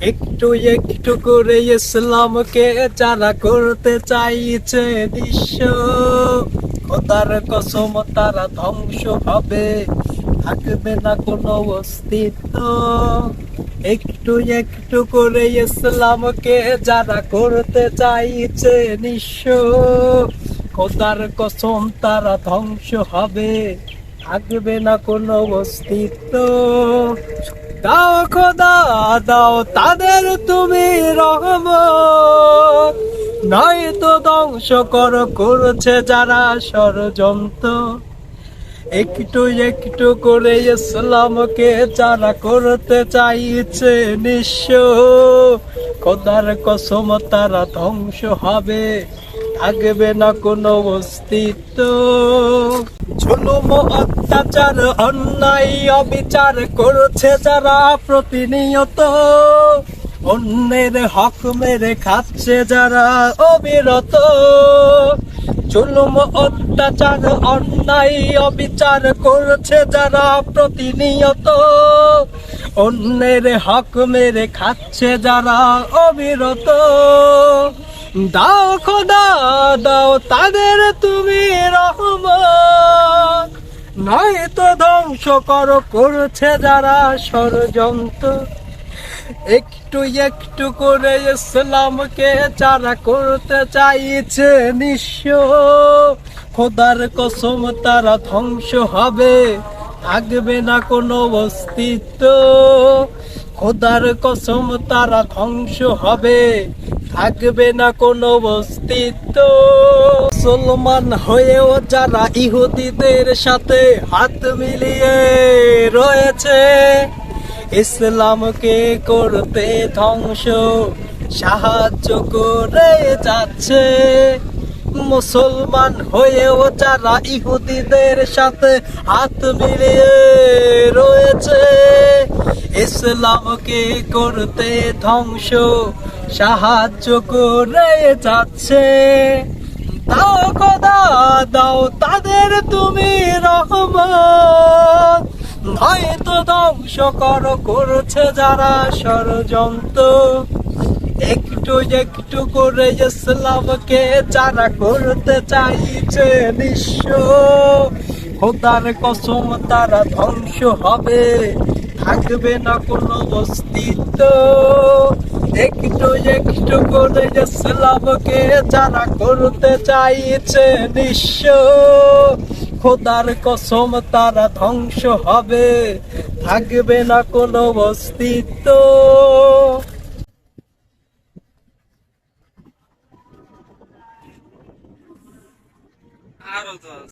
একটু একটু করে ইসলামকে যারা করতে চাইছে নিঃস্ব খোদার কসম তারা ধ্বংস হবে। থাকবে না কোনো অস্তিত্ব। একটু একটু করে ইসলামকে যারা করতে চাইছে নিঃস্ব খোদার কসম তারা ধ্বংস হবে। থাকবে না কোনো অস্তিত্ব। দাও খোদা, দাও তাদের তুমি রহম। নয় তো ধ্বংস কর, করছে যারা ষড়যন্ত্র। একটু একটু করে ইসলামকে যারা করতে চাইছে নিঃস্ব। খোদার কসম, তারা ধ্বংস হবে, থাকবে না কোনো অস্তিত্ব। জুলুম অত্যাচার অন্যায়, অবিচার করছে যারা প্রতিনিয়ত। অন্যের হক মেরে খাচ্ছে যারা অবিরত। জুলুম, অত্যাচার, অন্যায়, অবিচার করছে যারা প্রতিনিয়ত। অন্যের হক মেরে খাচ্ছে যারা অবিরত। দাও খোদা, দাও তাদের তুমি রহমান নয় তো ধ্বংস কর, করছে যারা ষড়যন্ত্র। একটু একটু করে ইসলামকে যারা করতে চাইছে নিঃস্ব। খোদার কসম, তারা ধ্বংস হবে, থাকবে না কোনো অস্তিত্ব। খোদার কসম, তারা ধ্বংস হবে, থাকবে না কোনো অস্তিত্ব। মুসলমান হয়েও যারা ইহুদিদের সাথে হাত মিলিয়ে রয়েছে, ইসলামকে করতে ধ্বংস সাহায্য করে যাচ্ছে। মুসলমান হয়েও যারা ইহুদিদের সাথে হাত মিলিয়ে রয়েছে, ইসলামকে করতে ধ্বংস সাহায্য করে যাচ্ছে। দাও খোদা দাও তাদের তুমি রহমান হয়তো ধ্বংস কর, করছে যারা ষড়যন্ত্র। একটু একটু করে ইসলামকে যারা করতে চাইছে নিঃস্ব খোদার কসম, তারা ধ্বংস হবে। থাকবে না কোনো অস্তিত্ব। একটু একটু করে ইসলামকে যারা করতে চাইছে নিঃস্ব খোদার কসম তারা ধ্বংস হবে, থাকবে না কোনো অস্তিত্ব আরও।